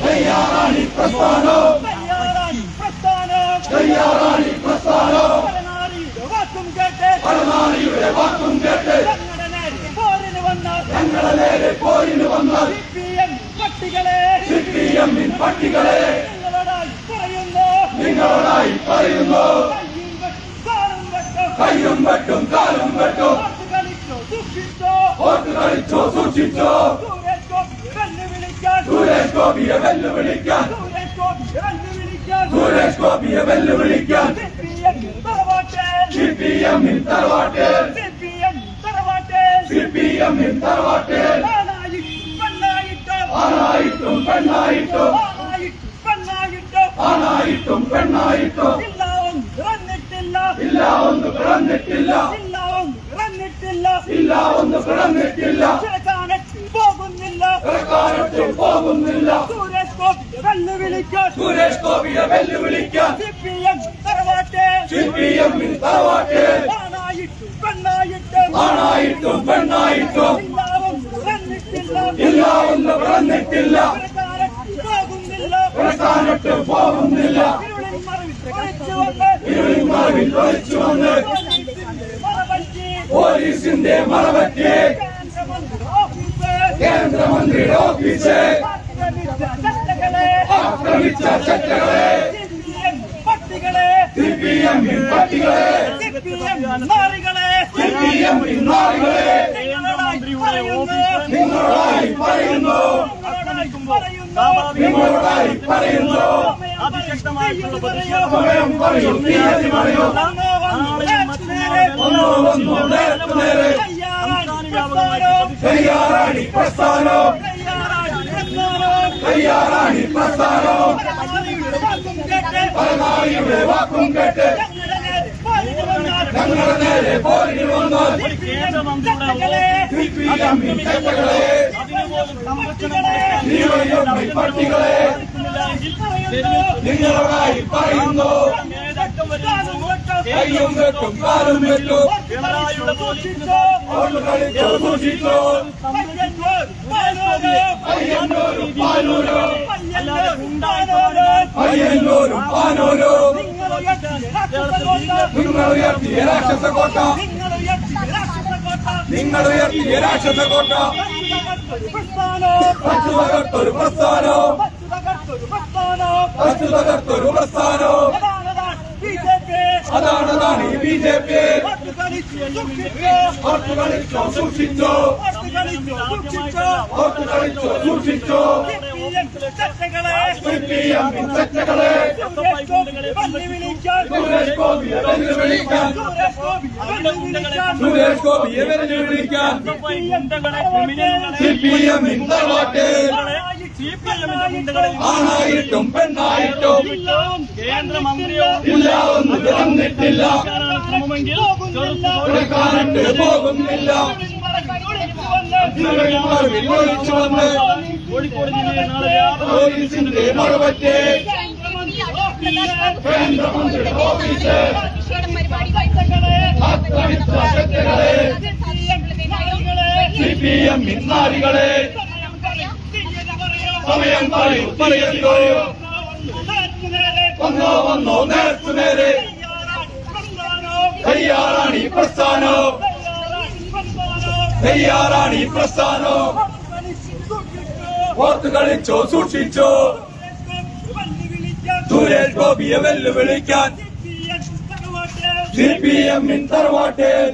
തയ്യാറാണി പ്രസ്ഥാനം തയ്യാറാണി പ്രസ്ഥാനം പരനാരിയുടെ വാക്കും കേട്ട് ഞങ്ങളെ നേരെ പോരിന് വന്ന പട്ടികളെ നിങ്ങളോടായി പറയുന്നു. കയ്യും വെട്ടും കാലും വെട്ടും. ഓട്ട് കളിച്ചോ സൂക്ഷിച്ചോ. സുരേഷ് ഗോപിയെ വെല്ലുവിളിക്കാൻ. സുരേഷ് ഗോപിയെ വെല്ലുവിളിക്കാൻ. തറവാട്ടേൽ സി പി തറവാട്ടിൽ സിപിഎം തറവാട്ടേൽ സി പി തറവാട്ടിൽ പെണ്ണായിട്ടോ. ആണായിട്ടും പെണ്ണായിട്ടും. ആണായിട്ട് പെണ്ണായിട്ടോ. ആണായിട്ടും പെണ്ണായിട്ടും. ഇല്ല ഒന്ന് പിറന്നിട്ടില്ല. ഇല്ല ഒന്ന് പിറന്നിട്ടില്ല. പോകുന്നില്ല. പോകുന്നില്ല. സുരേഷ് ഗോപി വെല്ലുവിളിക്കാൻ. സുരേഷ് ഗോപിയെ വെല്ലുവിളിക്കാൻ. സി പി എമ്മിൻ തറവാട്ടിൽ ആണായിട്ട് പെണ്ണായിട്ട്. ആണായിട്ടും പെണ്ണായിട്ടും. പിറന്നിട്ടില്ല. ഇല്ല ഒന്ന് പിറന്നിട്ടില്ല പോകുന്നില്ല. പ്രസ്ഥാനത്ത് പോകുന്നില്ല. ഇരുളിൽ മറവിൽ ഒളിച്ചു വന്ന് ഇരുളിൻ മറവിൽ ഒളിച്ചു വന്ന് മറവറ്റി പോലീസിന്റെ ഓഫീസ് കേന്ദ്രമന്ത്രിയുടെ ഓഫീസ്. ആക്രമിച്ച ചട്ടകളെ ആക്രമിച്ച ചട്ടകളെ. സിപിഎം പട്ടികളെ. സി പി സിപിഎം നാറികളെ. സി പി എമ്മിൻ നാളുകളെ നിങ്ങളോടായി പറയുന്നു. നിങ്ങളോടായി പറയുന്നു. അതിശക്തമായിട്ടുള്ള സമയം പറയൂ തീയതി പറയൂ ഒന്നോ പ്രസ്ഥാനോ കയ്യാറാണി പ്രസ്ഥാനോ പരമാളിയുടെ വാക്കും കേട്ട് ഞങ്ങളുടെ നേരെ പോരിന് വന്നാൽ പട്ടികളെ നിങ്ങളോടായി പറയുന്നു. കയ്യും വെട്ടും കാലും വെട്ടും. പയ്യന്നൂരും പാനൂരും. പയ്യന്നൂരും പാനൂരും നിങ്ങൾ ഉയർത്തിയ രാക്ഷസ കോട്ട. നിങ്ങൾ ഉയർത്തിയ രാക്ഷസ കോട്ട. പച്ചു തകർത്തൊരു പ്രസ്ഥാനം. പച്ചു തകർത്തൊരു പ്രസ്ഥാനം. അതാണ് അതാണ് ഈ ബി ജെ പി. ഓട്ട് കളിച്ചോ സൂക്ഷിച്ചോ. ഓട്ട് കളിച്ചോ സൂക്ഷിച്ചോ ചട്ടകളെ സുരേഷ് ഗോപിയെ വെല്ലുവിളിക്കാൻ. സി പി എമ്മിൻ തറവാട്ടിൽ ആണായിട്ടും പെണ്ണായിട്ടും കേന്ദ്രമന്ത്രിയോ ഇല്ല ഒന്ന് പിറന്നിട്ടില്ല കൊടുക്കാനിട്ട് പോകുന്നില്ല. ഒളിച്ചു വന്ന് കോഴിക്കോട് ജില്ലയിൽ നാളെ പോലീസിന്റെ മറുപറ്റേ കേന്ദ്രമന്ത്രിയുടെ ഓഫീസ്. സി പി എം ഇന്നാരികളെ സമയം പറയൂ പറയോ. വന്നോ വന്നോ നേർക്കു നേരെ. തയ്യാറാണ് പ്രസ്ഥാനം. തയ്യാറാണ് പ്രസ്ഥാനം. ഓർത്ത് കളിച്ചോ സൂക്ഷിച്ചോ. സുരേഷ് ഗോപിയെ വെല്ലുവിളിക്കാൻ. സി പി എമ്മിൻ തറവാട്ടിൽ.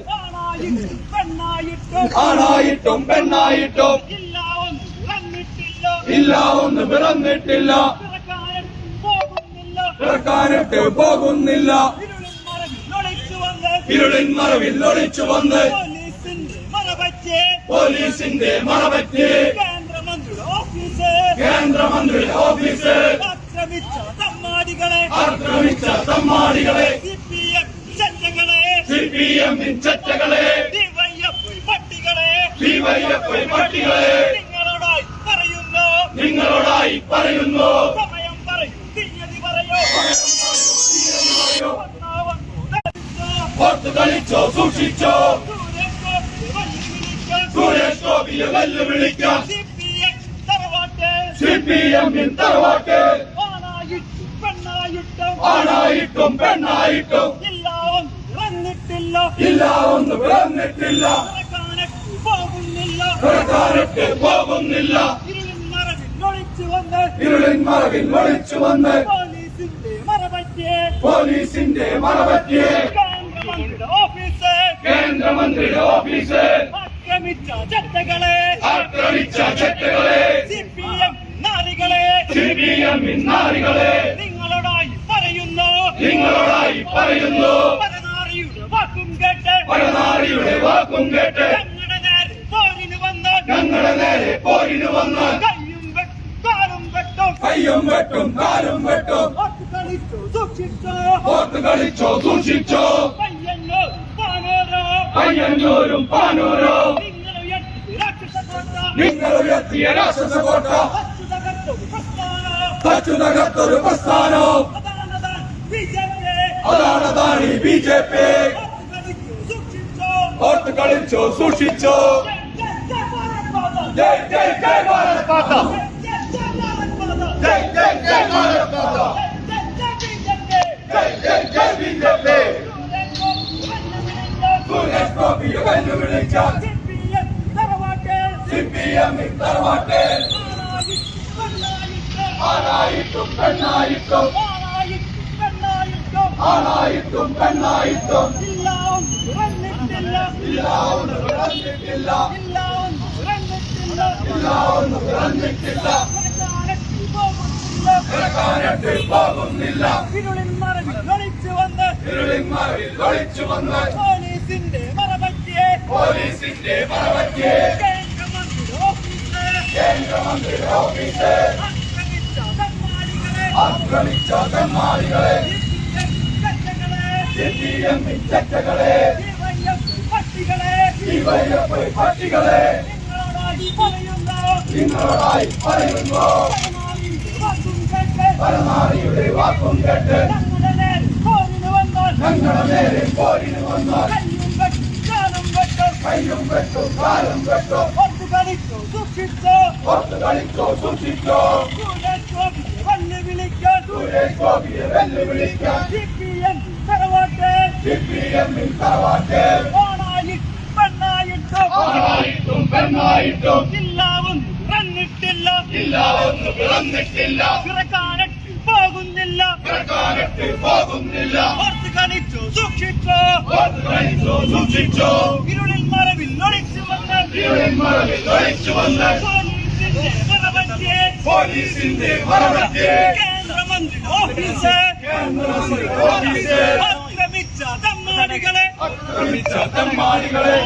ആണായിട്ടും പെണ്ണായിട്ടും. ഇല്ല ഒന്ന് പിറന്നിട്ടില്ല. പിറക്കാനിട്ട് പോകുന്നില്ല. ഇരുളിൻ മറവിൽ ഒളിച്ചു വന്ന് പോലീസിന്റെ മറവറ്റ് കേന്ദ്രമന്ത്രിയുടെ ഓഫീസ് ആക്രമിച്ച സമ്മാടികളെ സി പി എമ്മിൻ ചട്ടകളെ ഡിവൈഎഫ്ഐ പട്ടികളെ ഡിവൈഎഫ്ഐ പട്ടികളെ നിങ്ങളോടായി പറയുന്നു. സമയം പറയൂ. തീയതി പറയൂ. ഓർത്ത് കളിച്ചോ സൂക്ഷിച്ചോ. സുരേഷ് ഗോപിയെ വെല്ലുവിളിക്കാം. സി പി എമ്മിൻ തറവാട്ട്. ആണായിട്ടും പെണ്ണായിട്ടും. ഇല്ല ഒന്നും പിറന്നിട്ടില്ല പോകുന്നില്ല. ഇരുളിൻ മറവിൽ ഒളിച്ചു വന്ന് പോലീസിന്റെ പോലീസിന്റെ കേന്ദ്രമന്ത്രിയുടെ ഓഫീസ്. കേന്ദ്രമന്ത്രിയുടെ ഓഫീസ്. ആക്രമിച്ച ചട്ടകളെ ആക്രമിച്ച ചട്ടകളെ സി പി എം നാരികളെ സി പി എം നാരികളെ നിങ്ങളോടായി പറയുന്നു. നിങ്ങളോടായി പറയുന്നു. പരനാറിയുടെ വാക്കും കേട്ട്. പരനാരിയുടെ വാക്കും കേട്ട്. ഞങ്ങളുടെ നേരെ പോരിന് വന്ന്. ഞങ്ങളുടെ നേരെ പോരിന് വന്ന് കയ്യും വെട്ടും കാലും വെട്ടും കയ്യും വെട്ടും കാലും വെട്ടും ഓർത്ത് കളിച്ചോ സൂക്ഷിച്ചോ പയ്യന്നൂരും പാനൂരോ നിങ്ങൾ ഉയർത്തിയ രാക്ഷസ കോട്ട തച്ചു തകർത്തൊരു പ്രസ്ഥാനം അതാണതാണ് ബി ജെ പി ഓർത്ത് കളിച്ചോ സൂക്ഷിച്ചോ ജയ് ജയ് ജയ് ഭാരത് മാതാ ആണായിട്ടും പെണ്ണായിട്ടും ആണായിട്ടും പെണ്ണായിട്ടും ഇല്ല ഒന്ന് പിറന്നിട്ടില്ല ഇല്ല ഒന്ന് പിറന്നിട്ടില്ല പിറക്കാനട്ട് പോകുന്നില്ല ഇരുളിൽ മറവിൽ ഒളിച്ചു വന്ന് ഇരുളിൻ മറവിൽ ഒളിച്ചു വന്ന് പോലീസിന്റെ മറപറ്റിയെ പോലീസിന്റെ മറവറ്റിയെ കേന്ദ്രമന്ത്രിയുടെ ഓഫീസ് കേന്ദ്രമന്ത്രിയുടെ ഓഫീസ് ആക്രമിച്ച തമ്മാടികളെ ആക്രമിച്ച പി എമ്മിൻ ചട്ടകളെ പട്ടികളെ പട്ടികളെ നിങ്ങളോടായി പറയുന്നു നിങ്ങളോടായി പറയുന്നു പരനാരിയുടെ വാക്കും കേട്ട് ഞങ്ങളുടെ നേരെ പോരിന് വന്നാൽ കയ്യും വെട്ടും കാലും വെട്ടും ഒത്തു കളിച്ചു സൂക്ഷിച്ചു ഓർത്ത് കളിച്ചോ സൂക്ഷിച്ചോ വെല്ലുവിളിക്കാൻ എം തറവാട്ട് തറവാട്ട് ആണായിട്ടും പെണ്ണായിട്ടും ഇല്ലാവും ഇല്ല ഒന്ന് പിറന്നിട്ടില്ല പിറക്കാനട്ട് പോകുന്നില്ല. പോകുന്നില്ല. ഓർത്ത് കളിച്ചു സൂക്ഷിച്ചു. ഓർത്ത് കളിച്ചോ സൂക്ഷിച്ചോ. ഇരുളിൽ മറവിൽ ഒളിച്ചു വന്ന്. ഇരുളിൽ മറവിൽ ഒളിച്ചു വന്ന്. പോലീസിന്റെ പോലീസിന്റെ മറവറ്റിയെ കേന്ദ്രമന്ത്രി ഓഫീസ്. കേന്ദ്രമന്ത്രി ഓഫീസ്. ആക്രമിച്ച തമ്മാടികളെ. ആക്രമിച്ച തെമ്മാടികളെ.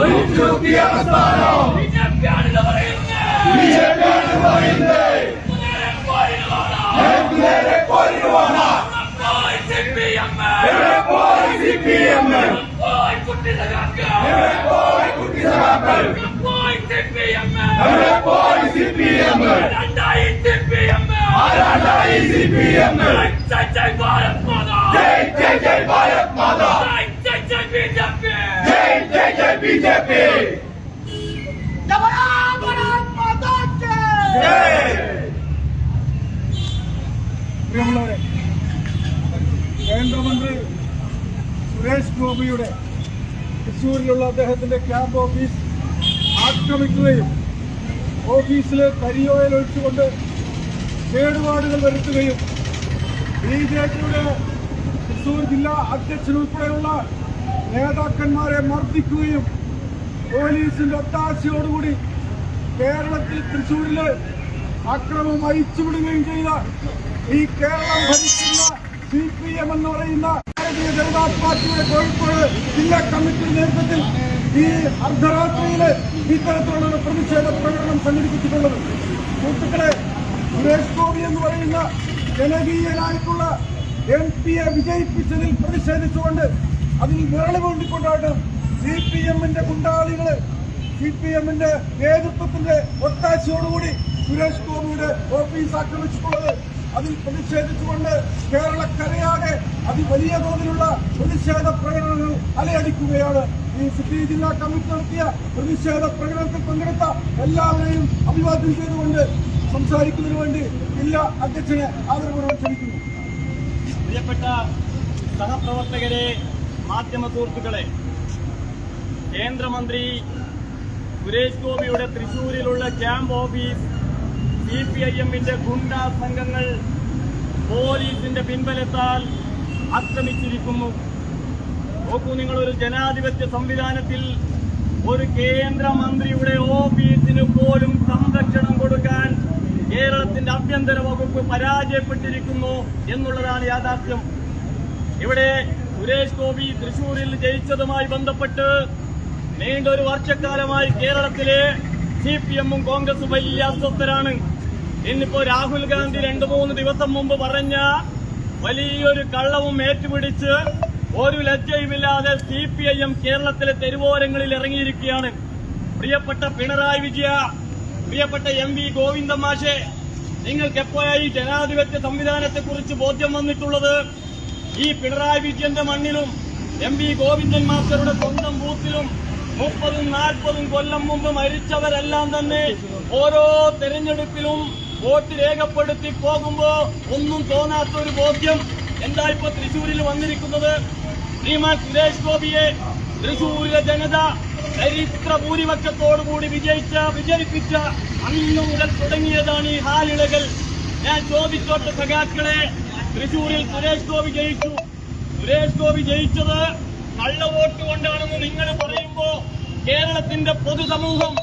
വിറ്റുകുത്തിയ പ്രസ്ഥാനം ബി ജെ പി ആണ് പറയുന്നത് ഞങ്ങൾക്ക് നേരെ പോരിന് വേണം എവിടെ പോയി സി പി എം എവിടെ പോയി കുട്ടി സഖാക്കൾ എവിടെ പോയി സി പി എം ആരാണ്ടായി സി പി എം ജയ് ജയ് ജയ് ഭാരത് മാതാ ജയ് ജയ് ജയ് ബി ജെ പി പ്രിയമുള്ളവരെ കേന്ദ്രമന്ത്രി സുരേഷ് ഗോപിയുടെ തൃശ്ശൂരിലുള്ള അദ്ദേഹത്തിന്റെ ക്യാമ്പ് ഓഫീസ് ആക്രമിക്കുകയും ഓഫീസിലെ കരിയോയിൽ ഒഴിച്ചുകൊണ്ട് കേടുപാടുകൾ വരുത്തുകയും ബി ജെ പിയുടെ തൃശ്ശൂർ ജില്ലാ അധ്യക്ഷൻ ഉൾപ്പെടെയുള്ള നേതാക്കന്മാരെ മർദ്ദിക്കുകയും പോലീസിന്റെ ഒത്താശയോടുകൂടി കേരളത്തിൽ തൃശൂരിൽ അക്രമം അഴിച്ചുവിടുകയും ചെയ്ത ഈ കേരളം ഭരിക്കുന്ന സി പി എം എന്ന് പറയുന്ന ഭാരതീയ ജനതാ പാർട്ടിയുടെ കോഴിക്കോട് ജില്ലാ കമ്മിറ്റിയുടെ നേതൃത്വത്തിൽ ഈ അർദ്ധരാത്രിയിൽ ഇത്തരത്തിലുള്ള പ്രതിഷേധ പ്രകടനം സംഘടിപ്പിച്ചിട്ടുള്ളത്. സുഹൃത്തുക്കളെ സുരേഷ് ഗോപി എന്ന് പറയുന്ന ജനകീയനായിട്ടുള്ള എം പിയെ വിജയിപ്പിച്ചതിൽ പ്രതിഷേധിച്ചുകൊണ്ട് അതിൽ വിരളി കൊണ്ടിക്കൊണ്ടാണ് സി പി എമ്മിന്റെ ഗുണ്ടാളികൾ സി പി എമ്മിന്റെ നേതൃത്വത്തിന്റെ ഒത്താശയോടുകൂടി സുരേഷ് ഗോപിയുടെ ഓഫീസ് ആക്രമിച്ചിട്ടുള്ളത്. അതിൽ പ്രതിഷേധിച്ചുകൊണ്ട് കേരളക്കരയാകെ അതിവലിയ തോതിലുള്ള പ്രതിഷേധ പ്രകടനങ്ങൾ അലയടിക്കുകയാണ്. ഈ സിറ്റി ജില്ലാ കമ്മിറ്റി നടത്തിയ പ്രതിഷേധ പ്രകടനത്തിൽ പങ്കെടുത്ത എല്ലാവരെയും അഭിവാദ്യം ചെയ്തുകൊണ്ട് സംസാരിക്കുന്നതിന് വേണ്ടി ജില്ലാ അധ്യക്ഷനെ ആദരപൂർവം ക്ഷണിക്കുന്നു. പ്രിയപ്പെട്ട സഹപ്രവർത്തകരെ മാധ്യമ സുഹൃത്തുക്കളെ കേന്ദ്രമന്ത്രി സുരേഷ് ഗോപിയുടെ തൃശൂരിലുള്ള camp office C P I എമ്മിന്റെ ഗുണ്ടാ സംഘങ്ങൾ പോലീസിന്റെ പിൻബലത്താൽ ആക്രമിച്ചിരിക്കുന്നു. നോക്കൂ ഒരു ജനാധിപത്യ സംവിധാനത്തിൽ ഒരു കേന്ദ്രമന്ത്രിയുടെ ഓഫീസിന് പോലും സംരക്ഷണം കൊടുക്കാൻ കേരളത്തിന്റെ ആഭ്യന്തര വകുപ്പ് പരാജയപ്പെട്ടിരിക്കുന്നു എന്നുള്ളതാണ് യാഥാർത്ഥ്യം. ഇവിടെ സുരേഷ് ഗോപി തൃശൂരിൽ ജയിച്ചതുമായി ബന്ധപ്പെട്ട് നീണ്ട ഒരു വർഷക്കാലമായി കേരളത്തിലെ സി പി എമ്മും കോൺഗ്രസും വലിയ അസ്വസ്ഥരാണ്. ഇന്നിപ്പോ രാഹുൽ ഗാന്ധി രണ്ടു മൂന്ന് ദിവസം മുമ്പ് പറഞ്ഞ വലിയൊരു കള്ളവും ഏറ്റുപിടിച്ച് ഒരു ലജ്ജയുമില്ലാതെ സി പി ഐ എം കേരളത്തിലെ തെരുവോരങ്ങളിൽ ഇറങ്ങിയിരിക്കുകയാണ്. പ്രിയപ്പെട്ട പിണറായി വിജയ പ്രിയപ്പെട്ട എം വി ഗോവിന്ദ മാഷെ നിങ്ങൾക്ക് എപ്പോഴായി ജനാധിപത്യ സംവിധാനത്തെക്കുറിച്ച് ബോധ്യം വന്നിട്ടുള്ളത്? ഈ പിണറായി വിജയന്റെ മണ്ണിലും എം വി ഗോവിന്ദൻ മാസ്റ്ററുടെ സ്വന്തം ബൂത്തിലും മുപ്പതും നാൽപ്പതും കൊല്ലം മുമ്പ് മരിച്ചവരെല്ലാം തന്നെ ഓരോ തെരഞ്ഞെടുപ്പിലും വോട്ട് രേഖപ്പെടുത്തി പോകുമ്പോ ഒന്നും തോന്നാത്ത ഒരു ബോധ്യം എന്താ ഇപ്പൊ തൃശൂരിൽ വന്നിരിക്കുന്നത്? ശ്രീമാൻ സുരേഷ് ഗോപിയെ തൃശൂരിലെ ജനത ചരിത്ര ഭൂരിപക്ഷത്തോടുകൂടി വിജയിച്ച വിജയിപ്പിച്ച അന്നു മുതൽ തുടങ്ങിയതാണ് ഈ ഹാലിളകൾ. ഞാൻ ചോദിച്ചോട്ടെ സഖാക്കളെ തൃശൂരിൽ സുരേഷ് ഗോപി ജയിച്ചു. സുരേഷ് ഗോപി ജയിച്ചത് കള്ളവോട്ട് കൊണ്ടാണെന്ന് നിങ്ങൾ പറയുമ്പോ കേരളത്തിന്റെ പൊതുസമൂഹം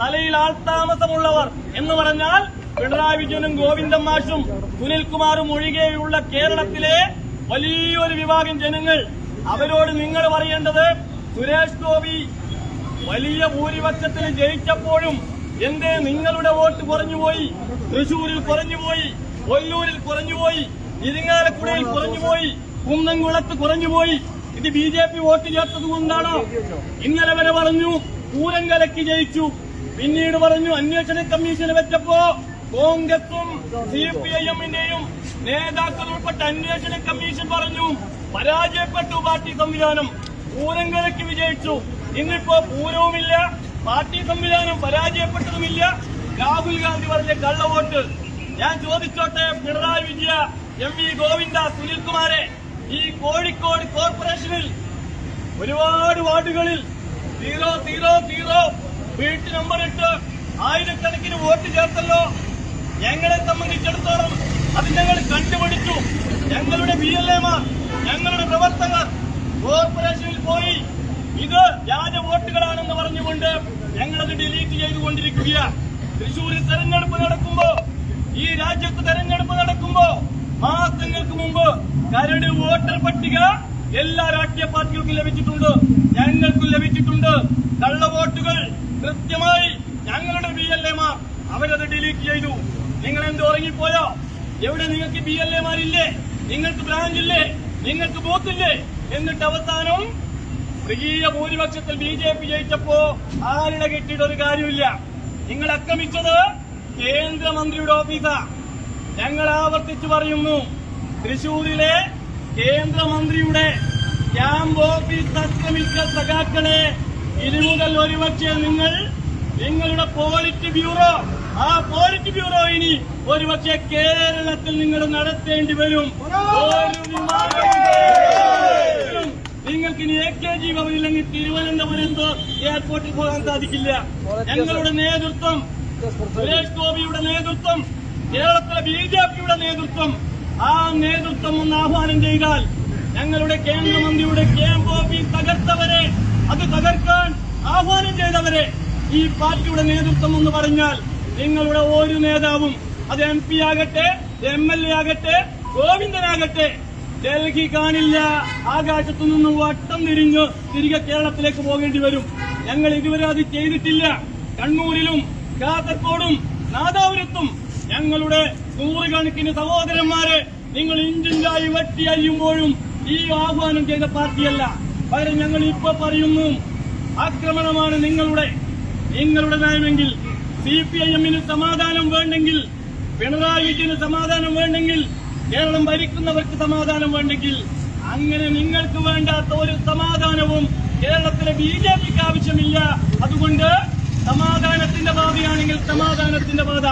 തലയിൽ ആൾത്താമസമുള്ളവർ എന്ന് പറഞ്ഞാൽ പിണറായി വിജയനും ഗോവിന്ദൻ മാഷും സുനിൽകുമാറും ഒഴികെയുള്ള കേരളത്തിലെ വലിയൊരു വിഭാഗം ജനങ്ങൾ. അവരോട് നിങ്ങൾ പറയേണ്ടത് സുരേഷ് ഗോപി വലിയ ഭൂരിപക്ഷത്തിൽ ജയിച്ചപ്പോഴും എന്തേ നിങ്ങളുടെ വോട്ട് കുറഞ്ഞുപോയി? തൃശൂരിൽ കുറഞ്ഞുപോയി കൊല്ലൂരിൽ കുറഞ്ഞുപോയി ഇരിങ്ങാലക്കുടയിൽ കുറഞ്ഞുപോയി കുന്നംകുളത്ത് കുറഞ്ഞുപോയി. ഇത് ബി ജെ പി വോട്ട് ചേർത്തത് കൊണ്ടാണോ? ഇന്നലെ വരെ പറഞ്ഞു പൂരം ജയിച്ചു. പിന്നീട് പറഞ്ഞു അന്വേഷണ കമ്മീഷൻ വെച്ചപ്പോ കോൺഗ്രസും സി പി ഐ എമ്മിന്റെയും നേതാക്കൾ ഉൾപ്പെട്ട അന്വേഷണ കമ്മീഷൻ പറഞ്ഞു പരാജയപ്പെട്ടു പാർട്ടി സംവിധാനം. പൂരം വിജയിച്ചു. ഇന്നിപ്പോ പൂരവുമില്ല പാർട്ടി സംവിധാനം പരാജയപ്പെട്ടതുമില്ല. രാഹുൽ ഗാന്ധി പറഞ്ഞ കള്ളവോട്ട് ഞാൻ ചോദിച്ചോട്ടെ പിണറായി വിജയ എം വി ഗോവിന്ദ സുനിൽകുമാരെ. ഈ കോഴിക്കോട് കോർപ്പറേഷനിൽ ഒരുപാട് വാർഡുകളിൽ സീറോ സീറോ സീറോ വീട്ട് നമ്പർ ഇട്ട് ആയിരക്കണക്കിന് വോട്ട് ചേർത്തല്ലോ. ഞങ്ങളെ സംബന്ധിച്ചിടത്തോളം അത് ഞങ്ങൾ കണ്ടുപിടിച്ചു. ഞങ്ങളുടെ ബി എൽ എമാർ ഞങ്ങളുടെ പ്രവർത്തകർ കോർപ്പറേഷനിൽ പോയി ഇത് വ്യാജ വോട്ടുകളാണെന്ന് പറഞ്ഞുകൊണ്ട് ഞങ്ങളത് ഡിലീറ്റ് ചെയ്തുകൊണ്ടിരിക്കുകയാണ്. തൃശൂരിൽ തെരഞ്ഞെടുപ്പ് നടക്കുമ്പോ ഈ രാജ്യത്ത് തെരഞ്ഞെടുപ്പ് നടക്കുമ്പോ മാസങ്ങൾക്ക് മുമ്പ് കരട് വോട്ടർ പട്ടിക എല്ലാ രാഷ്ട്രീയ പാർട്ടികൾക്കും ലഭിച്ചിട്ടുണ്ട്. ഞങ്ങൾക്കും ലഭിച്ചിട്ടുണ്ട്. കള്ളവോട്ടുകൾ കൃത്യമായി ഞങ്ങളുടെ ബി എൽ എമാർ അവരത് ഡിലീറ്റ് ചെയ്തു. നിങ്ങൾ എന്ത് ഉറങ്ങിപ്പോയോ? എവിടെ നിങ്ങൾക്ക് ബി എൽ എമാരില്ലേ നിങ്ങൾക്ക് ബ്രാഞ്ചില്ലേ നിങ്ങൾക്ക് ബൂത്തില്ലേ എന്നിട്ട് അവസാനം മൃഗീയ ഭൂരിപക്ഷത്തിൽ ബി ജെ പി ജയിച്ചപ്പോ ആരുടെ കിട്ടിയിട്ട് ഒരു കാര്യമില്ല നിങ്ങൾ അക്രമിച്ചത് കേന്ദ്രമന്ത്രിയുടെ ഓഫീസാ ഞങ്ങൾ ആവർത്തിച്ചു പറയുന്നു. തൃശൂരിലെ കേന്ദ്രമന്ത്രിയുടെ ക്യാമ്പ് ഓഫീസ് ആക്രമിച്ച സഖാക്കളെ ഇനി മുതൽ ഒരുപക്ഷെ നിങ്ങൾ നിങ്ങളുടെ പോളിറ്റ് ബ്യൂറോ ആ പോളിറ്റ് ബ്യൂറോ ഇനി ഒരുപക്ഷെ കേരളത്തിൽ നിങ്ങൾ നടത്തേണ്ടി വരും. നിങ്ങൾക്ക് ഇനി എ കെ ജി ഭവനില്ലെങ്കിൽ തിരുവനന്തപുരത്ത് എയർപോർട്ടിൽ പോകാൻ സാധിക്കില്ല. ഞങ്ങളുടെ നേതൃത്വം സുരേഷ് ഗോപിയുടെ നേതൃത്വം കേരളത്തിലെ ബി ജെ പിയുടെ നേതൃത്വം ആ നേതൃത്വം ഒന്ന് ആഹ്വാനം ചെയ്താൽ ഞങ്ങളുടെ കേന്ദ്രമന്ത്രിയുടെ ക്യാമ്പ് ഓഫീസ് തകർത്തവരെ അത് തകർക്കാൻ ആഹ്വാനം ചെയ്തവരെ ഈ പാർട്ടിയുടെ നേതൃത്വം എന്ന് പറഞ്ഞാൽ നിങ്ങളുടെ ഒരു നേതാവും അത് എം പി ആകട്ടെ എം എൽ എ ആകട്ടെ ഗോവിന്ദനാകട്ടെ. ഡൽഹി കാണില്ല ആകാശത്തു നിന്ന് വട്ടം തിരിഞ്ഞ് തിരികെ കേരളത്തിലേക്ക് പോകേണ്ടി വരും. ഞങ്ങൾ ഇതുവരെ അത് ചെയ്തിട്ടില്ല. കണ്ണൂരിലും കാസർഗോഡും നാദാപുരത്തും ഞങ്ങളുടെ നൂറുകണക്കിന് സഹോദരന്മാരെ നിങ്ങൾ ഇഞ്ചിഞ്ചായി വെട്ടി അയ്യുമ്പോഴും ഈ ആഹ്വാനം ചെയ്ത പാർട്ടിയല്ല. പകരം ഞങ്ങൾ ഇപ്പൊ പറയുന്നു ആക്രമണമാണ് നിങ്ങളുടെ. നിങ്ങളുടെ നയമെങ്കിൽ സി പി ഐ എമ്മിന് സമാധാനം വേണ്ടെങ്കിൽ പിണറായി വിജയന് സമാധാനം വേണ്ടെങ്കിൽ കേരളം ഭരിക്കുന്നവർക്ക് സമാധാനം വേണ്ടെങ്കിൽ അങ്ങനെ നിങ്ങൾക്ക് വേണ്ടാത്ത ഒരു സമാധാനവും കേരളത്തിലെ ബി ജെ പിക്ക് ആവശ്യമില്ല. അതുകൊണ്ട് സമാധാനത്തിന്റെ പാതയാണെങ്കിൽ സമാധാനത്തിന്റെ പാത.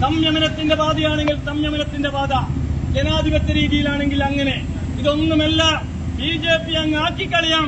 സംയമനത്തിന്റെ പാതയാണെങ്കിൽ സംയമനത്തിന്റെ പാത ജനാധിപത്യ രീതിയിലാണെങ്കിൽ അങ്ങനെ. ഇതൊന്നുമല്ല. ബി ജെ പി അങ്ങ് ആക്കിക്കളയാം.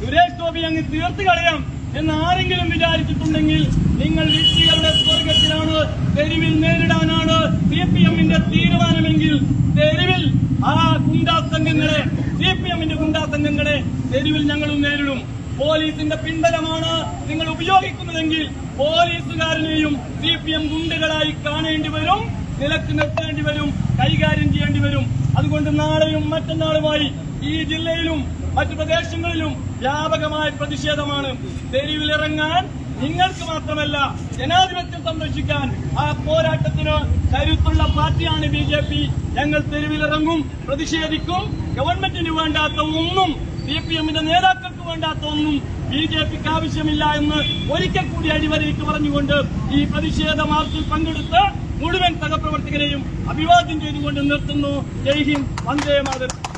സുരേഷ് ഗോപി അങ്ങ് തീർത്ത് കളയാം എന്ന് ആരെങ്കിലും വിചാരിച്ചിട്ടുണ്ടെങ്കിൽ നിങ്ങൾ വ്യക്തികളുടെ സ്വർഗത്തിലാണ് തെരുവിൽ നേരിടാനാണ് സി പി എമ്മിന്റെ തീരുമാനമെങ്കിൽ തെരുവിൽ ആ ഗുണ്ടാ സംഘങ്ങളെ സി പി എമ്മിന്റെ ഗുണ്ടാ സംഘങ്ങളെ തെരുവിൽ ഞങ്ങളും നേരിടും. പോലീസിന്റെ പിൻബലമാണ് നിങ്ങൾ ഉപയോഗിക്കുന്നതെങ്കിൽ പോലീസുകാരനെയും സി പി എം ഗുണ്ടകളായി കാണേണ്ടി വരും നിലയ്ക്ക് നിർത്തേണ്ടി വരും കൈകാര്യം ചെയ്യേണ്ടി വരും. അതുകൊണ്ട് നാളെയും മറ്റന്നാളുമായി ഈ ജില്ലയിലും മറ്റു പ്രദേശങ്ങളിലും വ്യാപകമായ പ്രതിഷേധമാണ്. തെരുവിലിറങ്ങാൻ നിങ്ങൾക്ക് മാത്രമല്ല ജനാധിപത്യം സംരക്ഷിക്കാൻ ആ പോരാട്ടത്തിന് കരുത്തുള്ള പാർട്ടിയാണ് ബി ജെ പി. ഞങ്ങൾ തെരുവിലിറങ്ങും പ്രതിഷേധിക്കും. ഗവൺമെന്റിന് വേണ്ടാത്ത ഒന്നും സി പി എമ്മിന്റെ നേതാക്കൾക്ക് വേണ്ടാത്ത ഒന്നും ബി ജെ പിക്ക് ആവശ്യമില്ല എന്ന് ഒരിക്കൽ കൂടി അടിവരയിട്ട് പറഞ്ഞുകൊണ്ട് ഈ പ്രതിഷേധ മാർച്ചിൽ പങ്കെടുത്ത് മുഴുവൻ സഹപ്രവർത്തകരെയും അഭിവാദ്യം ചെയ്തുകൊണ്ട് നിർത്തുന്നു. ജയ് ഹിന്ദ്. വന്ദേ മാതരം.